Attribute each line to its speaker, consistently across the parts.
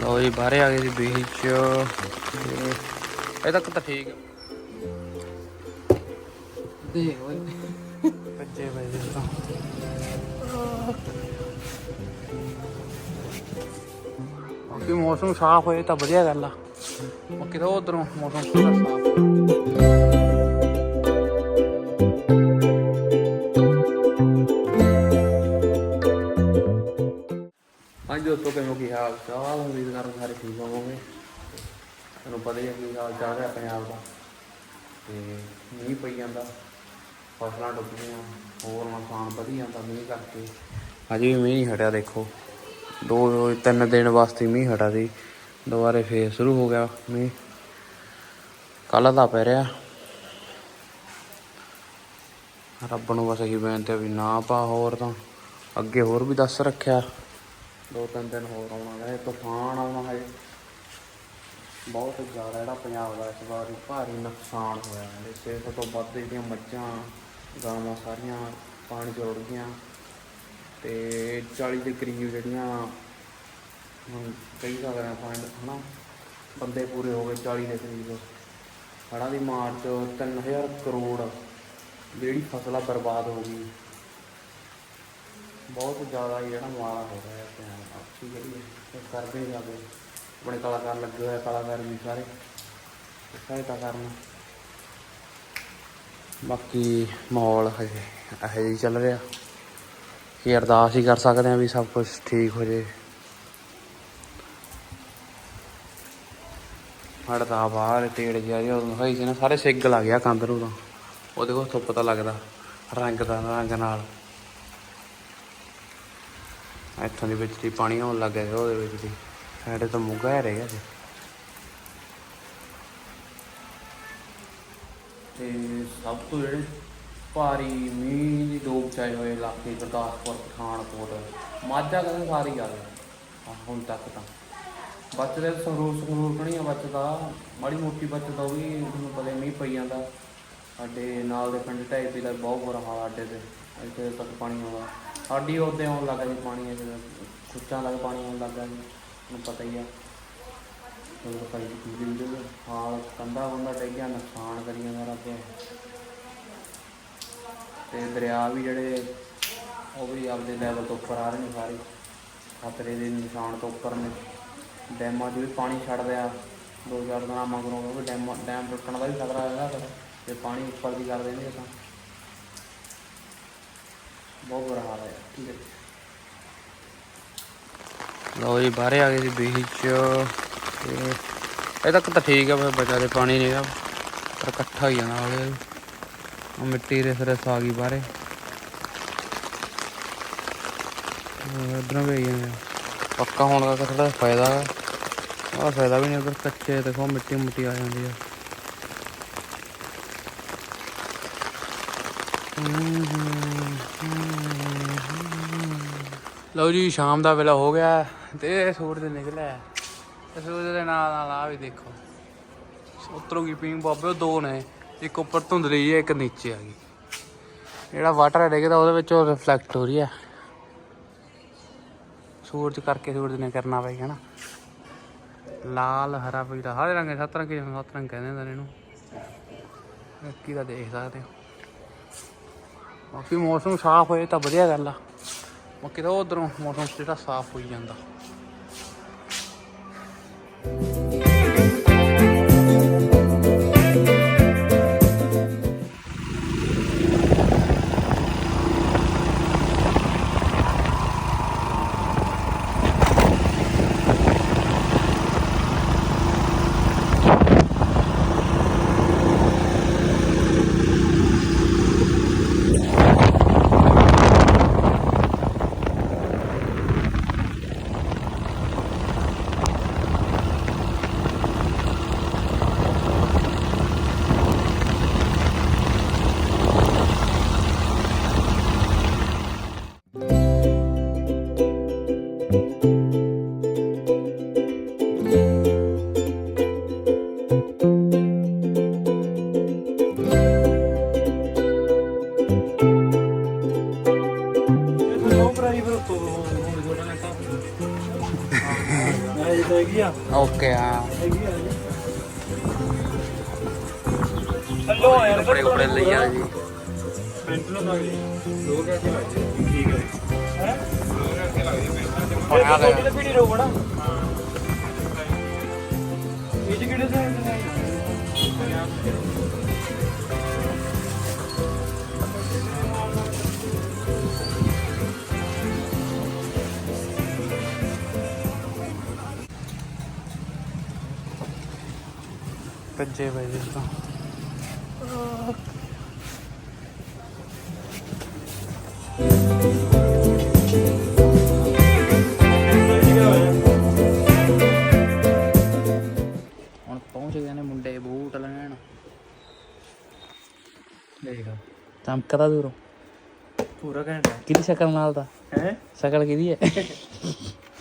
Speaker 1: ਲਓ ਜੀ ਬਾਹਰੇ ਆ ਗਏ ਜੀ ਬੀਚ। ਇਹ ਤੱਕ ਤਾਂ ਠੀਕ ਹੈ। ਦੇਖ ਓਏ। ਬੱਚੇ ਜੀ। ਤਾਂ ਬਾਕੀ ਮੌਸਮ ਸਾਫ਼ ਹੋਏ ਤਾਂ ਵਧੀਆ ਗੱਲ ਆ। ਬਾਕੀ ਤਾਂ ਉਧਰੋਂ ਮੌਸਮ ਸਾਫ਼। ਠੀਕ ਹੋਵੋਗੇ। ਤੁਹਾਨੂੰ ਪਤਾ ਹੀ ਹੈ ਕੀ ਹਾਲ ਚੱਲ ਰਿਹਾ ਪੰਜਾਬ ਦਾ। ਤੇ ਮੀਂਹ ਪਈ ਜਾਂਦਾ, ਫਸਲਾਂ ਡੁੱਬ ਹੋਰ ਨੁਕਸਾਨ ਵਧੀ ਜਾਂਦਾ ਮੀਂਹ ਕਰਕੇ। ਅਜੇ ਵੀ ਮੀਂਹ ਨਹੀਂ ਹਟਿਆ, ਦੇਖੋ। ਦੋ, ਤਿੰਨ ਦਿਨ ਵਾਸਤੇ ਮੀਂਹ ਹਟਾ ਸੀ, ਦੁਬਾਰੇ ਫੇਰ ਸ਼ੁਰੂ ਹੋ ਗਿਆ ਮੀਂਹ। ਕੱਲ ਦਾ ਪੈ ਰਿਹਾ। ਰੱਬ ਨੂੰ ਬਸ ਇਹੀ ਬੇਨਤੀ ਵੀ ਨਾ ਪਾ ਹੋਰ ਤਾਂ, ਅੱਗੇ ਹੋਰ ਵੀ ਦੱਸ ਰੱਖਿਆ। ਦੋ ਤਿੰਨ ਦਿਨ ਹੋਰ ਆਉਣਾ ਹੈ ਤੂਫਾਨ ਆਉਣਾ ਹੈ ਬਹੁਤ ਜ਼ਿਆਦਾ ਜਿਹੜਾ ਪੰਜਾਬ ਦਾ ਇਸ ਵਾਰ ਭਾਰੀ ਨੁਕਸਾਨ ਹੋਇਆ ਹੈ। ਛੇ ਸੌ ਤੋਂ ਵੱਧ ਜਿਹੜੀਆਂ ਮੱਝਾਂ, ਗਾਵਾਂ ਸਾਰੀਆਂ ਪਾਣੀ 'ਚ ਰੁੜ ਗਈਆਂ। ਤੇ 40 ਦੇ ਕਰੀਬ ਜਿਹੜੀਆਂ ਹੁਣ ਕਈ ਸਕਦੇ ਆ ਪੁਆਇੰਟ ਹਨਾ, ਬੰਦੇ ਪੂਰੇ ਹੋ ਗਏ 40 ਦੇ ਕਰੀਬ। ਹੜ੍ਹਾਂ ਦੀ ਮਾਰ 'ਚ 3000 ਕਰੋੜ ਜਿਹੜੀ ਫਸਲਾਂ ਬਰਬਾਦ ਹੋ ਗਈ। ਬਹੁਤ ਜ਼ਿਆਦਾ ਜਿਹੜਾ ਮਾਰਾ ਹੋ ਰਿਹਾ ਹੈ ਪੰਜਾਬ ਦਾ ਕੀ ਕਰਦੇ ਨਹੀਂ ਜਾਂਦੇ ਆਪਣੇ ਕਲਾਕਾਰ ਲੱਗੇ ਹੋਏ ਆ, ਕਲਾਕਾਰ ਵੀ ਸਾਰੇ। ਸਹਾਇਤਾ ਕਰਨ। ਬਾਕੀ ਮਾਹੌਲ ਹਜੇ ਇਹੋ ਜਿਹਾ ਚੱਲ ਰਿਹਾ। ਕਿ ਅਰਦਾਸ ਹੀ ਕਰ ਸਕਦੇ ਆ ਵੀ ਸਭ ਕੁਝ ਠੀਕ ਹੋ ਜੇ। ਹੜਦਾ ਬਾਹਰ ਤੇੜ ਗਿਆ ਜੀ ਉਦੋਂ ਹੋਈ ਸੀ ਨਾ ਸਾਰੇ ਸਿੱਗ ਲੱਗ ਗਿਆ ਕੰਧ ਨੂੰ ਤਾਂ ਉਹਦੇ ਕੋਲ ਤੋਂ ਪਤਾ ਲੱਗਦਾ ਰੰਗ ਦਾ ਰੰਗ ਨਾਲ। ਇੱਥੋਂ ਦੇ ਵਿੱਚ ਦੀ ਪਾਣੀ ਆਉਣ ਲੱਗ ਗਿਆ ਸੀ, ਉਹਦੇ ਵਿੱਚ ਦੀ। ਸਾਡੇ ਤਾਂ ਮੁੱਗਾ ਰਹਿ ਗਿਆ ਸੀ ਤੇ ਸਭ ਤੋਂ ਜਿਹੜੇ ਭਾਰੀ ਮੀਂਹ ਦੀ ਡੋਬ ਚਾਏ ਹੋਏ ਇਲਾਕੇ, ਗੁਰਦਾਸਪੁਰ, ਪਠਾਨਕੋਟ, ਮਾਝਾ ਕਹਿੰਦੇ ਸਾਰੀ ਗੱਲ ਆ ਹੁਣ ਤੱਕ ਤਾਂ। ਬਚਦੇ ਸੰਗਰੂਰ ਸੰਗਰੂਰ ਕਣੀ ਆ ਬਚਦਾ। ਮਾੜੀ ਮੋਟੀ ਬਚਦਾ, ਉਹ ਵੀ ਤੁਹਾਨੂੰ ਪਤਾ ਮੀਂਹ ਪਈ ਜਾਂਦਾ। ਸਾਡੇ ਨਾਲ ਦੇ ਪਿੰਡ ਢਾਈ ਦਾ ਬਹੁਤ ਬੁਰਾ ਹਾਲ ਆ ਸਾਡੇ ਤੇ। ਇੱਥੇ ਤੱਕ ਪਾਣੀ ਆਉਂਦਾ। ਸਾਡੀ ਉਹਦੇ ਆਉਣ ਲੱਗਾ ਜੀ ਪਾਣੀ ਇੱਥੇ ਖੁੱਚਾਂ ਲੱਗ ਪਾਣੀ ਆਉਣ ਲੱਗਾ ਜੀ ਤੁਹਾਨੂੰ ਪਤਾ ਹੀ ਆ। ਤੁਹਾਨੂੰ ਪਤਾ ਹੀ ਕੀ ਵੀਡੀਓ ਹਾਲ ਕੰਦਾ ਬੰਦਾ ਡਿੱਗਿਆ ਨੁਕਸਾਨ ਕਰੀ ਜਾਂਦਾ ਰੱਬ ਤੇ ਦਰਿਆ ਵੀ ਜਿਹੜੇ, ਉਹ ਵੀ ਆਪਦੇ ਲੈਵਲ ਤੋਂ ਉੱਪਰ ਆ ਰਹੇ ਨੇ ਸਾਰੇ। ਖਤਰੇ ਦੇ ਨਿਸ਼ਾਨ ਤੋਂ ਉੱਪਰ ਨੇ। ਡੈਮਾਂ 'ਚ ਵੀ ਪਾਣੀ ਛੱਡ ਰਿਹਾ। ਦੋ ਚਾਰ ਦਿਨਾਂ ਮਗਰੋਂ ਉਹ ਵੀ ਡੈਮ ਡੈਮ ਟੁੱਟਣ ਦਾ ਵੀ ਖਤਰਾ ਹੈਗਾ, ਫਿਰ। ਤੇ ਪਾਣੀ ਉੱਪਰ ਦੀ ਕਰ ਦੇਣਗੇ ਤਾਂ। ਬਹੁਤ ਬੁਰਾ ਹਾਲ ਹੈ ਠੀਕ ਹੈ ਲਓ ਜੀ, ਬਾਹਰੇ ਆ ਗਏ ਸੀ ਬੀਚ ਤੇ ਇਹ ਤੱਕ ਤਾਂ ਠੀਕ ਆ, ਫਿਰ ਬਚਾ ਦੇ ਪਾਣੀ ਨਹੀਂਗਾ ਪਰ ਇਕੱਠਾ ਹੀ ਜਾਣਾ ਹੌਲੀ ਉਹ ਮਿੱਟੀ ਦੇ ਸਿਰੇ ਆ ਗਈ ਬਾਹਰੇ। ਇਧਰੋਂ ਵੀ ਜਾਂਦੇ ਪੱਕਾ ਹੋਣ ਦਾ ਤਾਂ ਥੋੜਾ ਫਾਇਦਾ ਹੈ। ਫਾਇਦਾ ਵੀ ਨਹੀਂ, ਅਗਰ ਕੱਚੇ ਦੇਖੋ ਮਿੱਟੀ ਮੁੱਟੀ ਆ ਜਾਂਦੀ ਆ। ਲਓ ਜੀ, ਸ਼ਾਮ ਦਾ ਵੇਲਾ ਹੋ ਗਿਆ ਤੇ ਸੂਰਜ ਨਿਕਲਿਆ ਤੇ ਸੂਰਜ ਦੇ ਨਾਲ ਨਾਲ ਆ ਵੀ ਦੇਖੋ। ਉਤਰੂਗੀ ਕੀ ਪੀਂਗ ਬਾਬੇ, ਉਹ ਦੋ ਨੇ। ਇੱਕ ਉੱਪਰ ਧੁੰਦਲੀ ਹੈ, ਇੱਕ ਨੀਚੇ ਆ ਗਈ। ਜਿਹੜਾ ਵਾਟਰ ਡਿੱਗਦਾ ਉਹਦੇ ਵਿੱਚ ਉਹ ਰਿਫਲੈਕਟ ਹੋ ਰਹੀ ਹੈ। ਸੂਰਜ ਕਰਕੇ ਸੂਰਜ ਨੇ ਕਰਨਾ ਪਈ ਹੈ ਨਾ? ਲਾਲ, ਹਰਾ, ਪੀਲਾ, ਹਰੇ ਰੰਗ ਸੱਤ ਰੰਗ ਸੱਤ ਰੰਗ ਕਹਿੰਦੇ ਹੁੰਦੇ ਨੇ ਇਹਨੂੰ ਕੀ ਦਾ ਦੇਖ ਸਕਦੇ ਹੋ। ਬਾਕੀ ਮੌਸਮ ਸਾਫ਼ ਹੋਏ ਤਾਂ ਵਧੀਆ ਗੱਲ ਆ। ਬਾਕੀ ਤਾਂ ਉਧਰੋਂ ਮੌਸਮ ਜਿਹੜਾ ਸਾਫ਼ ਹੋਈ ਜਾਂਦਾ। ਓਕੇ ਹਾਂ
Speaker 2: ਹਲੋ ਯਾਰ
Speaker 1: ਕੱਪੜੇ ਕੁਪੜੇ ਲਈ ਆ ਜੀ।
Speaker 2: ਪੈਂਟ ਨੂੰ ਲੱਗ ਗਈ ਦੋ ਘੰਟੇ ਲੱਗਦੇ ਠੀਕ ਹੈ ਹੈ
Speaker 1: ਹੁਣ ਆ ਗਿਆ
Speaker 2: ਕਿਹੜੇ ਪੀੜੀ ਰੋਕੋ ਨਾ। ਇਹ
Speaker 1: ਭੱਜੇ ਪਏ ਜੀ ਤਾਂ। ਹੁਣ ਪਹੁੰਚ ਗਏ ਨੇ ਮੁੰਡੇ ਬੂਟ ਲੈਣ।
Speaker 2: ਦੇਖ।
Speaker 1: ਚਮਕਦਾ ਦੂਰੋਂ।
Speaker 2: ਪੂਰਾ ਘੰਟਾ
Speaker 1: ਕਿਹਦੀ ਸ਼ਕਲ ਨਾਲ ਦਾ?
Speaker 2: ਹੈ?
Speaker 1: ਸ਼ਕਲ ਕਿਹਦੀ ਹੈ?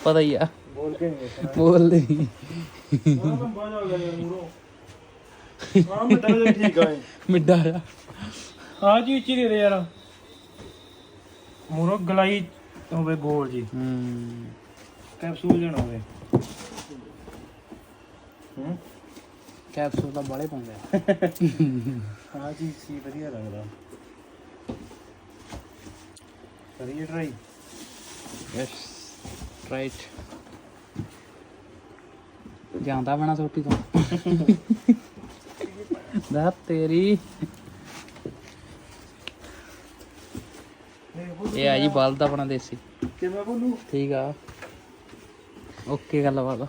Speaker 1: ਪਤਾ ਹੀ ਆ।
Speaker 2: ਬੋਲ ਕੇ ਨਹੀਂ
Speaker 1: ਬੋਲਦੇ ਨੀ।
Speaker 2: ਬੜਾ ਲੰਬਾ ਜਾ ਗਿਆ ਮੂਰੋ। ਹਾਂ ਮੈਂ ਤਾਂ ਠੀਕ ਆ
Speaker 1: ਮਿੱਡਾ ਆ
Speaker 2: ਹਾਂ ਜੀ ਉੱਚੀ ਦੇ ਦੇ ਯਾਰ। ਮੂਰੋ ਗਲਾਈ ਹੋਵੇ ਗੋਲ ਜੀ।
Speaker 1: ਹੂੰ।
Speaker 2: ਕੈਪਸੂਲ ਜਣਾ ਹੋਵੇ। ਹੂੰ।
Speaker 1: ਕੈਪਸੂਲ ਤਾਂ ਬਾਲੇ ਪਾਉਂਦੇ ਆ।
Speaker 2: ਹਾਂ ਜੀ ਸੀ ਵਧੀਆ ਲੱਗਦਾ। ਕਰੀਏ ਟਰਾਈ
Speaker 1: ਯੈਸ ਰਾਈਟ ਜਾਂਦਾ ਬਣਾ ਸੋਟੀ ਤੋਂ। ਦਾ ਤੇਰੀ। ਇਹ ਆ ਜੀ ਬਲਦ ਆਪਣਾ ਦੇਸੀ।
Speaker 2: ਕਿਵੇਂ ਬੋਲੂ?
Speaker 1: ਠੀਕ ਆ। ਓਕੇ ਗੱਲਬਾਤ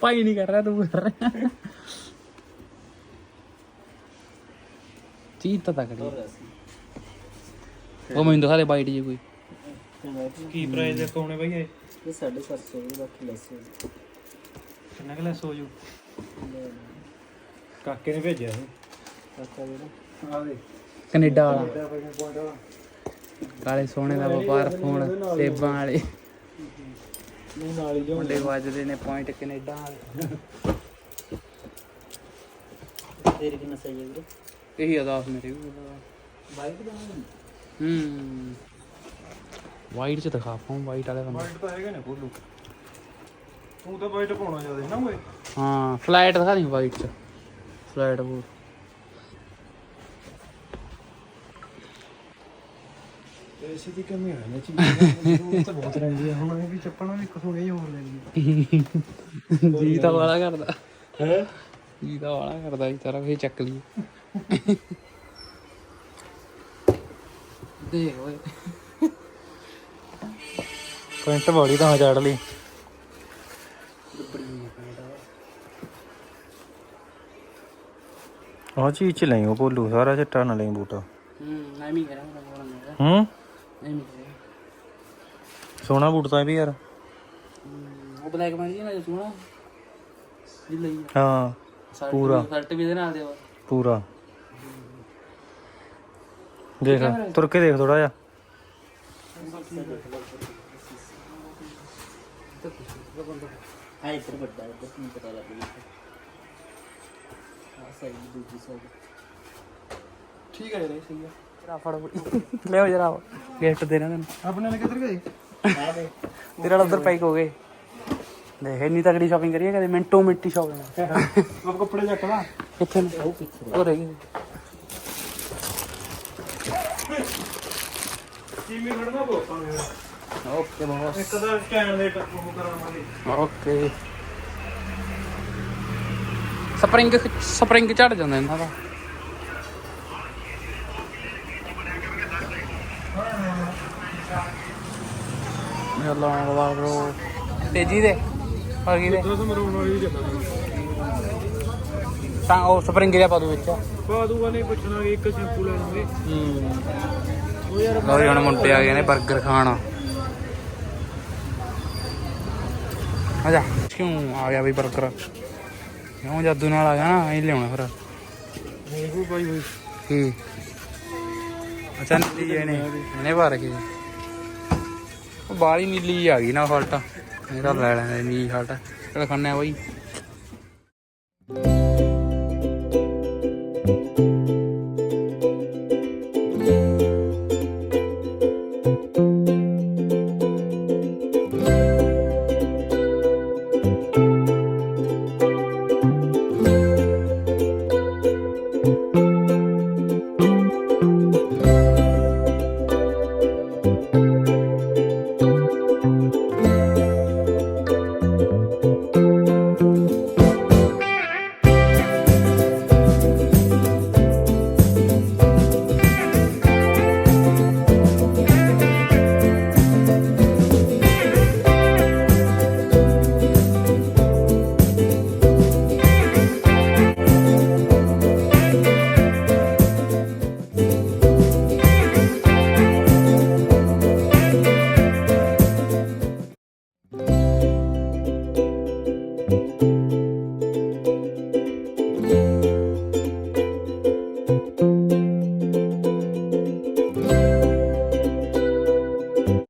Speaker 1: ਭਾਈ ਨਹੀਂ ਕਰ ਰਿਹਾ ਤੂੰ। ਕਰ ਰਿਹਾ ਚੀਜ਼ ਤਾਂ ਤਕੜੀ। ਉਹ ਮੈਨੂੰ ਦਿਖਾ ਦੇ ਬਾਈਟ ਜੀ ਕੋਈ।
Speaker 2: ਕੀ ਪ੍ਰਾਈਸ ਦੇ ਕੋਣੇ ਬਈ ਇਹ?
Speaker 3: ਇਹ 750 ਦੀ ਬਾਕੀ ਲੈਸ ਹੋ।
Speaker 2: ਕਿੰਨਾ ਕੁ ਲੈਸ ਹੋ ਜੂ ਕਾਕੇ ਨੇ ਭੇਜਿਆ ਸੀ।
Speaker 3: ਕਾਕਾ ਜਿਹੜਾ।
Speaker 2: ਆ ਦੇ
Speaker 1: ਕੈਨੇਡਾ ਵਾਲਾ।
Speaker 2: ਪੁਆਇੰਟ ਵਾਲਾ।
Speaker 1: ਕਾਲੇ ਸੋਨੇ ਦਾ ਵਪਾਰ ਫੋਨ ਸੇਬਾਂ ਵਾਲੇ।
Speaker 2: ਨਹੀਂ ਨਾਲ ਹੀ
Speaker 1: ਮੁੰਡੇ ਵੱਜਦੇ ਨੇ ਪੁਆਇੰਟ ਕੈਨੇਡਾ ਵਾਲੇ।
Speaker 3: ਤੇਰੇ ਕਿੰਨਾ ਸਹੀ ਹੈ ਵੀਰੇ?
Speaker 1: ਇਹੀ ਅਦਾਸ ਮੇਰੇ ਵੀ।
Speaker 3: ਬਾਈਕ ਦਾ
Speaker 1: ਹੂੰ। ਵਾਈਟ ਚ ਦਿਖਾ ਪਾਉਂ ਵਾਈਟ ਵਾਲੇ ਬੰਦੇ।
Speaker 2: ਵਾਈਟ ਤਾਂ ਹੈਗਾ ਨੇ ਬੋਲੂ ਤੂੰ ਤਾਂ ਵਾਈਟ ਪਾਉਣਾ ਜ਼ਿਆਦਾ ਨਾ ਓਏ।
Speaker 1: ਹਾਂ ਫਲਾਈਟ ਦਿਖਾ ਦੀ ਵਾਈਟ ਚ ਫਲਾਈਟ ਬੂਟ
Speaker 2: ਐਸੀ ਦੀ ਕਮੀ ਹੈ ਨਾ ਚੀਜ਼ ਤਾਂ ਬਹੁਤ ਰਹਿੰਦੀ ਹੈ ਹੁਣ ਇਹ ਵੀ ਚੱਪਲਾਂ ਵੀ ਕਸੂਣੇ ਹੀ ਹੋਰ ਲੈਣੀ
Speaker 1: ਜੀ ਤਾਂ ਵਾਲਾ ਕਰਦਾ।
Speaker 2: ਹੈ?
Speaker 1: ਜੀ ਤਾਂ ਵਾਲਾ ਕਰਦਾ ਇਸ ਤਰ੍ਹਾਂ ਫੇਰ ਚੱਕ ਲਈ ਦੇਖ ਓਏ।
Speaker 2: ਪੈਂਟ ਬੋੜੀ ਤਾਂ ਚੜ ਲਈ। ਆ ਚੀਜ਼ ਚ ਲਈ ਉਹ ਬੋਲੂ ਸਾਰਾ ਚਿੱਟਾ ਨਾ ਲਈ ਬੂਟਾ।
Speaker 1: ਹੂੰ ਮੈਂ ਵੀ ਕਰਾਂ ਮੈਂ ਮੇਰਾ
Speaker 2: ਹੂੰ?
Speaker 1: ਨਹੀਂ ਵੀ ਕਰਾਂ।
Speaker 2: ਸੋਹਣਾ ਬੂਟ ਤਾਂ ਇਹ ਵੀ ਯਾਰ।
Speaker 1: ਉਹ ਬਲੈਕ ਮੈਨ ਜੀ ਨਾ ਜੋ ਸੁਣਾ ਜੀ ਲਈ
Speaker 2: ਹਾਂ ਪੂਰਾ।
Speaker 1: ਵੀ- ਸ਼ਰਟ ਵੀ ਇਹਦੇ ਨਾਲ ਦੇ ਵਾ
Speaker 2: ਪੂਰਾ ਦੇਖ ਤੁਰ ਕੇ ਦੇਖ ਥੋੜਾ ਜਿਹਾ।
Speaker 3: ਹਾਂ ਇੱਧਰ ਵੱਡਾ ਇੱਧਰ ਨਹੀਂ ਪਤਾ ਲੱਗ ਸਹੀ ਦੂਜੀ ਸਾਈਡ
Speaker 2: ਠੀਕ ਹੈ ਰੇ ਸਹੀ ਹੈ।
Speaker 1: ਜਰਾ ਫੜ ਲਿਓ ਜਰਾ ਗਿਫਟ ਦੇਣਾ ਤੈਨੂੰ
Speaker 2: ਆਪਣੇ ਨੇ ਕਿੱਧਰ ਗਏ?
Speaker 3: ਆ ਦੇ।
Speaker 1: ਤੇਰਾ ਨਾਲ ਉਧਰ ਪੈਕ ਹੋ ਗਏ। ਦੇਖ ਇੰਨੀ ਤਗੜੀ ਸ਼ਾਪਿੰਗ ਕਰੀਏ ਕਦੇ ਮਿੰਟੋ ਮਿੰਟੀ ਸ਼ਾਪਿੰਗ
Speaker 2: ਆਪ ਕੱਪੜੇ ਚੱਕ ਲਾ।
Speaker 1: ਕਿੱਥੇ ਨੇ?
Speaker 3: ਉਹ ਪਿੱਛੇ।
Speaker 1: ਉਹ ਰਹਿ ਗਏ
Speaker 2: ਟੀਮੀ ਖੜਨਾ ਬੋਪਾਂ
Speaker 1: ਓਕੇ ਬੋਸ।
Speaker 2: ਇੱਕ ਦਾ ਸਟੈਂਡ ਦੇ ਟੱਪ ਉਹ ਕਰਾਵਾਂਗੇ।
Speaker 1: ਓਕੇ। ਸਪਰਿੰਗ ਸਪਰਿੰਗ ਝੜ ਜਾਂਦਾ ਇਹਨਾਂ ਦਾ। ਯਾਲਾ ਵਾਲੋ ਤੇਜੀ ਦੇ। ਹੋਰ ਕੀ ਦੇ।
Speaker 2: ਵੀ
Speaker 1: ਤਾਂ ਉਹ ਸਪਰਿੰਗ ਜਿਹਾ ਪਾ ਦੂ ਵਿੱਚ।
Speaker 2: ਪਾ ਦੂਗਾ ਨਹੀਂ ਪੁੱਛਣਾ ਕਿ ਇੱਕ ਸ਼ੈਂਪੂ ਲੈ ਲਾਂਗੇ।
Speaker 1: ਹੂੰ।
Speaker 2: ਉਹ ਯਾਰ
Speaker 1: ਲੋ ਹੁਣ ਮੁੰਡੇ ਆ ਗਏ ਨੇ 버ਗਰ ਖਾਣ। ਆ ਜਾ। ਕਿਉਂ ਆ ਗਿਆ ਬਈ 버ਗਰ ਕਿਉਂ ਜਾਦੂ ਨਾਲ ਆ ਗਿਆ ਨਾ ਇਹ ਲਿਆਉਣਾ ਫਿਰ।
Speaker 2: ਨਿੰਬੂ ਪਾਈ ਹੋਈ
Speaker 1: ਕੀ ਅੱਛਾ ਨੀਲੀ ਇਹਨੇ। ਇਹਨੇ ਭਰ ਕੇ। ਉਹ ਬਾਲੀ ਨੀਲੀ ਆ ਗਈ ਨਾ ਫਲਟ ਇਹ ਤਾਂ ਲੈ ਲੈਂਦੇ ਨੀਲੀ ਫਲਟ ਚਲ ਖਾਣੇ ਆ ਬਾਈ।